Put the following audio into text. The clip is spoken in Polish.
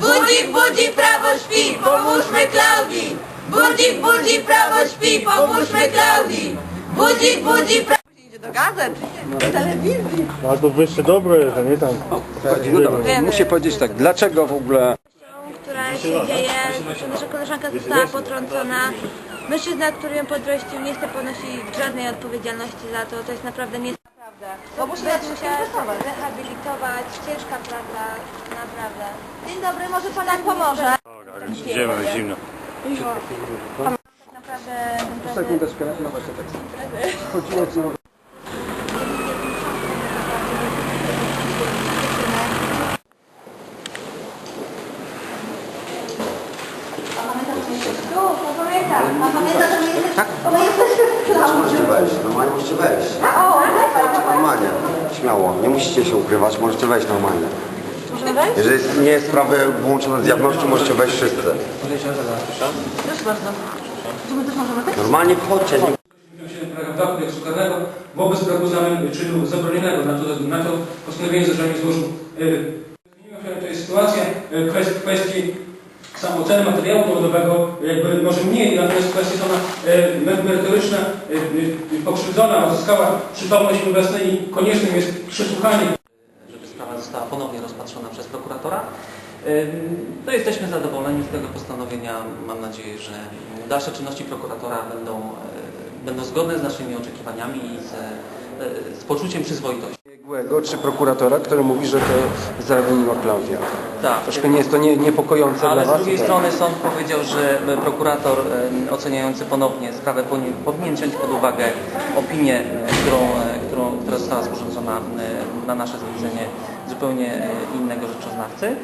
Budzik, budzik, prawo śpi, pomóżmy Klaudii! Budzik, budzik, prawo śpi, pomóżmy Klaudii! Budzik, budzik, prawo... Idzie do gazet, do telewizji. Ale to wyższe dobro jest, a nie tam. No dobra, muszę powiedzieć tak, dlaczego w ogóle która się dzieje, nasza koleżanka została potrącona. Mężczyzna, który ją podrościł, nie chce ponosić żadnej odpowiedzialności za to. To jest naprawdę nie... Naprawdę. Bo musi się rehabilitować. Ciężka praca, naprawdę. Dzień dobry, może Pan nam pomoże? Idziemy, zimno. Naprawdę, naprawdę... sekundeczkę, no właśnie tak. Chodziło co... Możecie wejść, normalnie możecie wejść. Normalnie, śmiało, nie musicie się ukrywać, możecie wejść normalnie. Jeżeli jest- nie jest sprawy połączone z jawnością, możecie wejść wszyscy. Normalnie wchodźcie, nie 2 kodeksu karnego wobec czynu zabronionego. Na to, na to postanowienie zarządzenie złożył. y, Zmieniła się tutaj sytuacja y, kwest- samooceny materiału dowodowego, jakby może mniej, natomiast kwestia ona y, me- merytoryczna, y, y, pokrzywdzona uzyskała przytomność obecnej i koniecznym jest przesłuchanie żeby sprawa została ponownie rozpatrzona przez prokuratora. Ym, No jesteśmy zadowoleni z tego postanowienia. Mam nadzieję, że dalsze czynności prokuratora będą, e, będą zgodne z naszymi oczekiwaniami i z, e, z poczuciem przyzwoitości. Biegłego czy prokuratora, który mówi, że to zawiniła Klaudia. Tak. Troszkę nie jest to nie, niepokojące Ale dla z Was? drugiej Tak. strony sąd powiedział, że prokurator e, oceniający ponownie sprawę powinien, powinien wziąć pod uwagę opinię, e, którą, e, którą, która została sporządzona e, na nasze zlecenie zupełnie innego rzeczoznawcy.